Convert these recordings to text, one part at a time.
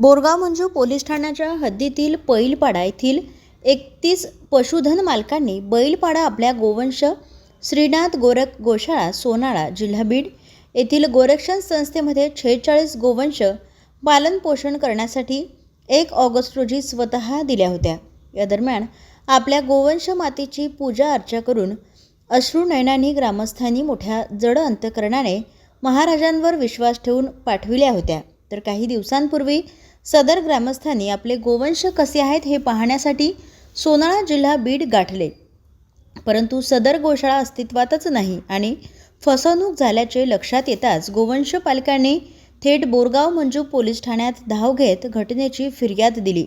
Borgaon Manju police ठाण्याच्या हद्दीतील पैलपाडा येथील एकतीस पशुधन मालकांनी बैलपाडा आपल्या गोवंश श्रीनाथ गोरख गोशाळा सोनाळा जिल्हा बीड येथील गोरक्षण संस्थेमध्ये छेचाळीस गोवंश पालनपोषण करण्यासाठी एक ऑगस्ट रोजी स्वतः दिल्या होत्या. या दरम्यान आपल्या गोवंश मातेची पूजा अर्चा करून अश्रुनयनांनी ग्रामस्थांनी मोठ्या जड अंतकरणाने महाराजांवर विश्वास ठेवून पाठविल्या होत्या. तर काही दिवसांपूर्वी सदर ग्रामस्थांनी आपले गोवंश कसे आहेत हे पाहण्यासाठी सोनाळा जिल्हा बीड गाठले. परंतु सदर गोशाळा अस्तित्वातच नाही आणि फसवणूक झाल्याचे लक्षात येताच गोवंश पालकांनी थेट बोरगाव मंजू पोलीस ठाण्यात धाव घेत घटनेची फिर्याद दिली.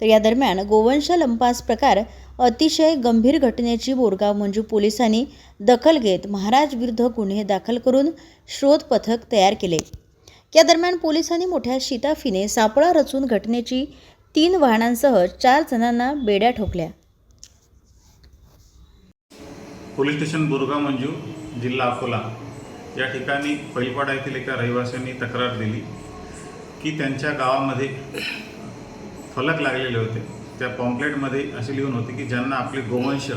तर या दरम्यान गोवंश लंपास प्रकार अतिशय गंभीर घटनेची बोरगाव मंजू पोलिसांनी दखल घेत महाराज विरुद्ध गुन्हे दाखल करून शोध पथक तयार केले. या दरम्यान पोलिसांनी मोठ्या शिताफीने सापळा रचून घटनेची तीन वाहनांसह चार जणांना बेड्या ठोकल्या. पोलीस स्टेशन बुरगा मंजू जिल्हा अकोला. या ठिकाणी पैलपाडा येथील एका रहिवाशांनी तक्रार दिली की त्यांच्या गावामध्ये फलक लागलेले होते. त्या पॉम्पलेटमध्ये असे लिहून होते की ज्यांना आपले गोवंश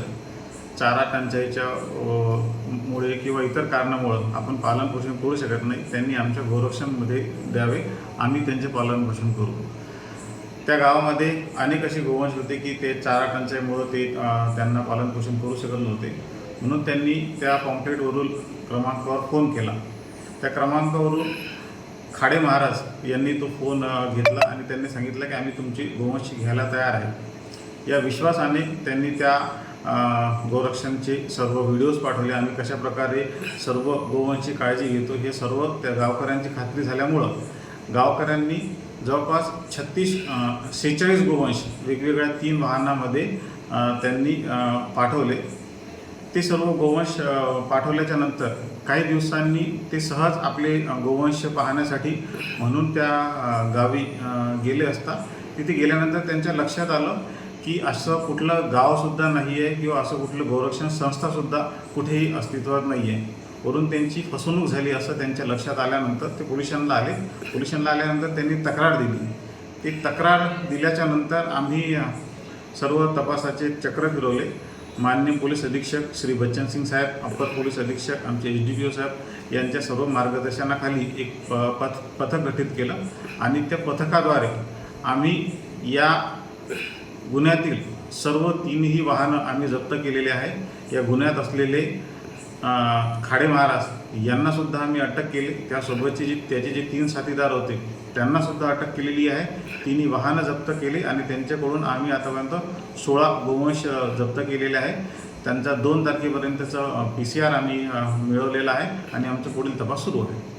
चारा टंचाईच्या मुळे किंवा इतर कारणामुळं आपण पालनपोषण करू शकत नाही त्यांनी आमच्या गोरक्षणमध्ये द्यावे. आम्ही त्यांचे पालनपोषण करू. त्या गावामध्ये अनेक असे गोवंश होते की ते चारा टंचाईमुळं ते त्यांना पालनपोषण करू शकत नव्हते. म्हणून त्यांनी त्या पॉम्पलेटवरून क्रमांकावर फोन केला. त्या क्रमांकावरून खाडे महाराज यांनी तो फोन घेतला आणि त्यांनी सांगितलं की आम्ही तुमची गोवंश घ्यायला तयार आहे. या विश्वासाने त्यांनी त्या गोरक्षणचे सर्व व्हिडिओज पाठवले. आम्ही कशा प्रकारे सर्व गोवंशी काळजी घेतो हे सर्व त्या गावकऱ्यांची खात्री झाल्यामुळं गावकऱ्यांनी जवळपास छत्तीस सेहेचाळीस गोवंश वेगवेगळ्या तीन वाहनामध्ये त्यांनी पाठवले. ते सर्व गोवंश पाठवल्याच्या नंतर काही दिवसांनी ते सहज आपले गोवंश पाहण्यासाठी म्हणून त्या गावी गेले असता. तिथे गेल्यानंतर त्यांच्या लक्षात आलं की असं कुठलं गावसुद्धा नाही आहे किंवा असं कुठलं गोरक्षण संस्थासुद्धा कुठेही अस्तित्वात नाही आहे वरून त्यांची फसवणूक झाली असं त्यांच्या लक्षात आल्यानंतर ते पोलिसांना आले. पोलिसांना आल्यानंतर त्यांनी तक्रार दिली. ती तक्रार दिल्याच्या नंतर आम्ही सर्व तपासाचे चक्र फिरवले. मान्य पोलीस अधीक्षक श्री बच्चन सिंग साहेब अप्पर पोलीस अधीक्षक आमचे एच डी पी ओ साहेब यांच्या सर्व मार्गदर्शनाखाली एक प पथ पथक गठीत केलं आणि त्या पथकाद्वारे आम्ही या गुन्ह्यातील सर्व तीनही वाहनं आम्ही जप्त केलेले आहे. या गुन्ह्यात असलेले खाडे महाराज यांनासुद्धा आम्ही अटक केली. त्यासोबतचे जे त्याचे जे तीन साथीदार होते त्यांनासुद्धा अटक केलेली आहे. तिन्ही वाहनं जप्त केली आणि त्यांच्याकडून आम्ही आतापर्यंत सोळा गोवंश जप्त केलेले आहे. त्यांचा दोन तारखेपर्यंतचं पी सी आर आम्ही मिळवलेला आहे आणि आमचा पुढील तपास सुरू आहे.